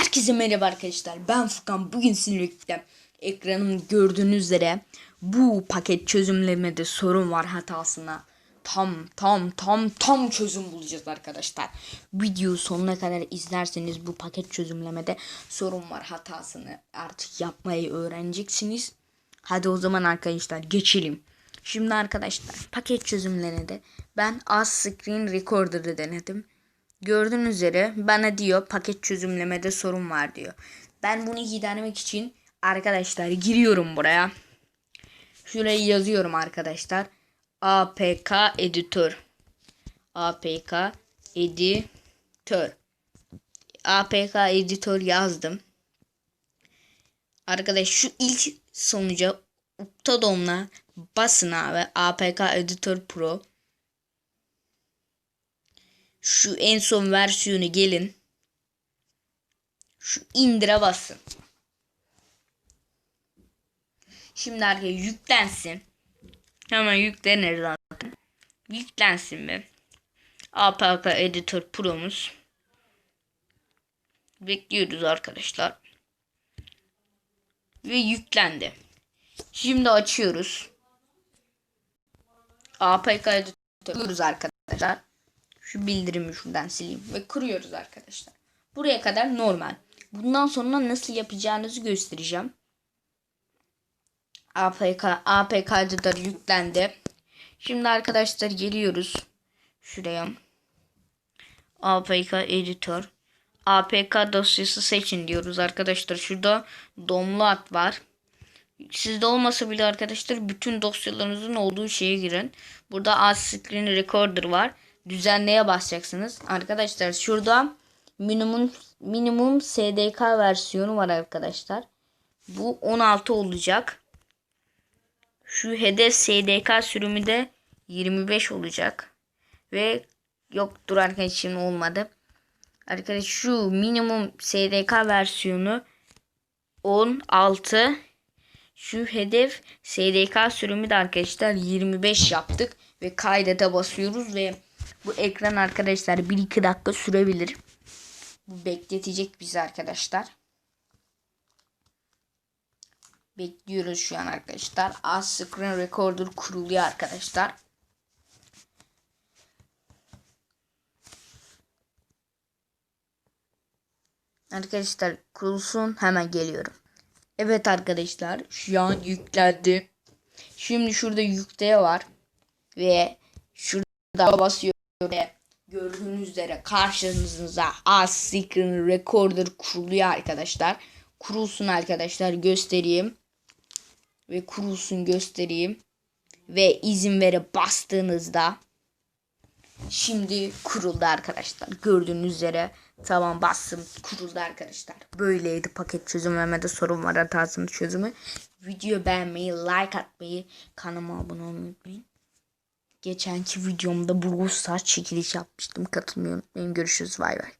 Herkese merhaba arkadaşlar. Ben Furkan. Bugün sizinle birlikte ekranım gördüğünüz üzere bu paket çözümlemede sorun var hatasına. Tam tam tam tam çözüm bulacağız arkadaşlar. Video sonuna kadar izlerseniz bu paket çözümlemede sorun var hatasını artık yapmayı öğreneceksiniz. Hadi o zaman arkadaşlar geçelim. Şimdi arkadaşlar paket çözümlerinde ben az screen recorder'ı denedim. Gördüğünüz üzere bana diyor paket çözümlemede sorun var diyor. Ben bunu gidermek için arkadaşlar giriyorum buraya. Şuraya yazıyorum arkadaşlar. APK editör. APK editör. APK editör yazdım. Arkadaş şu ilk sonuca Uptadom'la basın abi. APK editör pro. Şu en son versiyonu gelin. Şu indire basın. Şimdi arkadaşlar yüklensin. Hemen yüklenir zaten. Yüklensin be. APK Editor Pro'muz. Bekliyoruz arkadaşlar. Ve yüklendi. Şimdi açıyoruz. APK Editor kuruyoruz arkadaşlar. Şu bildirimi şuradan sileyim ve kuruyoruz arkadaşlar. Buraya kadar normal. Bundan sonra nasıl yapacağınızı göstereceğim. APK APK Editor yüklendi. Şimdi arkadaşlar geliyoruz şuraya. APK Editor. APK dosyası seçin diyoruz arkadaşlar. Şurada download var. Sizde olmasa bile arkadaşlar bütün dosyalarınızın olduğu şeye girin. Burada az screen recorder var. Düzenleye basacaksınız. Arkadaşlar şurada minimum minimum SDK versiyonu var arkadaşlar. Bu 16 olacak. Şu hedef SDK sürümü de 25 olacak. Ve yok dur arkadaşlar şimdi olmadı. Arkadaşlar şu minimum SDK versiyonu 16 şu hedef SDK sürümü de arkadaşlar 25 yaptık ve kaydete basıyoruz ve bu ekran arkadaşlar 1-2 dakika sürebilir. Bu bekletecek bizi arkadaşlar. Bekliyoruz şu an arkadaşlar. Az screen recorder kuruluyor arkadaşlar. Arkadaşlar kurulsun hemen geliyorum. Evet arkadaşlar şu an yüklendi. Şimdi şurada yükleye var. Ve şurada basıyor ve gördüğünüz üzere karşınıza screen recorder kuruluyor arkadaşlar. Kurulsun arkadaşlar göstereyim. Ve kurulsun göstereyim. Ve izin vere bastığınızda Şimdi kuruldu arkadaşlar. Gördüğünüz üzere tamam bastım kuruldu arkadaşlar. Böyleydi paket çözümlemede sorun var hatasının çözümü. Video beğenmeyi, like atmayı, kanalıma abone olmayı unutmayın. Geçenki videomda Brawl Stars çekiliş yapmıştım. Katılmayı unutmayın. Görüşürüz. Bay bay.